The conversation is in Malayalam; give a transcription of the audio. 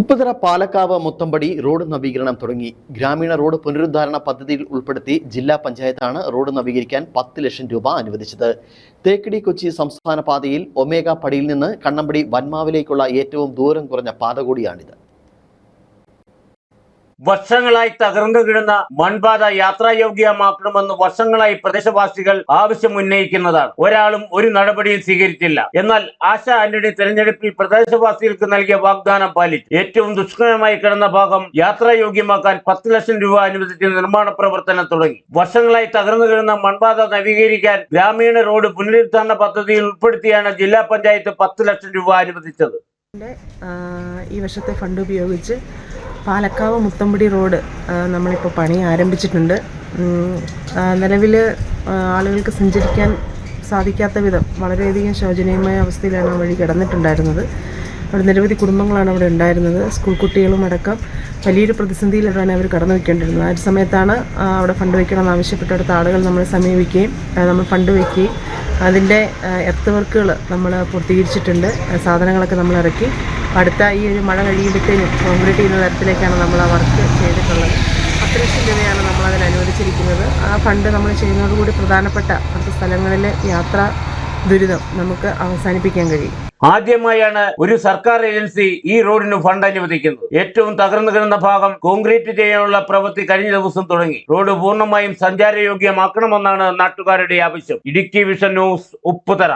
ഉപ്പുതറ പാലക്കാവ് മുത്തമ്പടി റോഡ് നവീകരണം തുടങ്ങി. ഗ്രാമീണ റോഡ് പുനരുദ്ധാരണ പദ്ധതിയിൽ ഉൾപ്പെടുത്തി ജില്ലാ പഞ്ചായത്താണ് റോഡ് നവീകരിക്കാൻ പത്ത് ലക്ഷം രൂപ അനുവദിച്ചത്. തേക്കടി കൊച്ചി സംസ്ഥാന പാതയിൽ ഒമേഗ പടിയിൽ നിന്ന് കണ്ണമ്പടി വന്മാവിലേക്കുള്ള ഏറ്റവും ദൂരം കുറഞ്ഞ പാത കൂടിയാണിത്. വർഷങ്ങളായി തകർന്നു കിടന്ന മൺപാത യാത്രായോഗ്യമാക്കണമെന്ന് വർഷങ്ങളായി പ്രദേശവാസികൾ ആവശ്യം ഉന്നയിക്കുന്നതാണ്. ഒരാളും ഒരു നടപടിയും സ്വീകരിച്ചില്ല. എന്നാൽ ആശ ആന്റണി തെരഞ്ഞെടുപ്പിൽ പ്രദേശവാസികൾക്ക് നൽകിയ വാഗ്ദാനം പാലിച്ചു. ഏറ്റവും ദുഷ്കരമായി കിടന്ന ഭാഗം യാത്രായോഗ്യമാക്കാൻ പത്ത് ലക്ഷം രൂപ അനുവദിച്ച് നിർമ്മാണ പ്രവർത്തനം തുടങ്ങി. വർഷങ്ങളായി തകർന്നു കിടന്ന മൺപാത നവീകരിക്കാൻ ഗ്രാമീണ റോഡ് പുനരുദ്ധാരണ പദ്ധതിയിൽ ഉൾപ്പെടുത്തിയാണ് ജില്ലാ പഞ്ചായത്ത് പത്ത് ലക്ഷം രൂപ അനുവദിച്ചത്. ഈ വർഷത്തെ ഫണ്ട് ഉപയോഗിച്ച് പാലക്കാവ് മുത്തമ്പടി റോഡ് നമ്മളിപ്പോൾ പണി ആരംഭിച്ചിട്ടുണ്ട്. നിലവിൽ ആളുകൾക്ക് സഞ്ചരിക്കാൻ സാധിക്കാത്ത വിധം വളരെയധികം ശോചനീയമായ അവസ്ഥയിലാണ് ആ വഴി കിടന്നിട്ടുണ്ടായിരുന്നത്. അവിടെ നിരവധി കുടുംബങ്ങളാണ് അവിടെ ഉണ്ടായിരുന്നത്. സ്കൂൾ കുട്ടികളും അടക്കം വലിയൊരു പ്രതിസന്ധിയിലാണ് അവർ കടന്നു വയ്ക്കേണ്ടിരുന്നത് ആ ഒരു സമയത്താണ് അവിടെ ഫണ്ട് വയ്ക്കണമെന്ന് ആവശ്യപ്പെട്ടെടുത്ത ആളുകൾ നമ്മളെ സമീപിക്കുകയും നമ്മൾ ഫണ്ട് വയ്ക്കുകയും അതിന്റെ എർത്ത് വർക്കുകൾ നമ്മൾ പൂർത്തീകരിച്ചിട്ടുണ്ട്. സാധനങ്ങളൊക്കെ നമ്മൾ ഇറക്കി. അടുത്ത ഈ ഒരു മഴ കഴിയുമ്പോഴത്തേനും കോൺക്രീറ്റ് ചെയ്യുന്ന തരത്തിലേക്കാണ് നമ്മൾ ആ വർക്ക് ചെയ്തിട്ടുള്ളത്. പത്ത് ലക്ഷം രൂപയാണ് നമ്മൾ അതിൽ അനുവദിച്ചിരിക്കുന്നത്. ആ ഫണ്ട് നമ്മൾ ചെയ്യുന്നതോടുകൂടി പ്രധാനപ്പെട്ട അടുത്ത സ്ഥലങ്ങളിലെ യാത്രാ ദുരിതം നമുക്ക് അവസാനിപ്പിക്കാൻ കഴിയും. ആദ്യമായാണ് ഒരു സർക്കാർ ഏജൻസി ഈ റോഡിന് ഫണ്ട് അനുവദിക്കുന്നത്. ഏറ്റവും തകർന്നു കിടന്ന ഭാഗം കോൺക്രീറ്റ് ചെയ്യാനുള്ള പ്രവൃത്തി കഴിഞ്ഞ ദിവസം തുടങ്ങി. റോഡ് പൂർണമായും സഞ്ചാരയോഗ്യമാക്കണമെന്നാണ് നാട്ടുകാരുടെ ആവശ്യം. Idukki vision news Upputhara.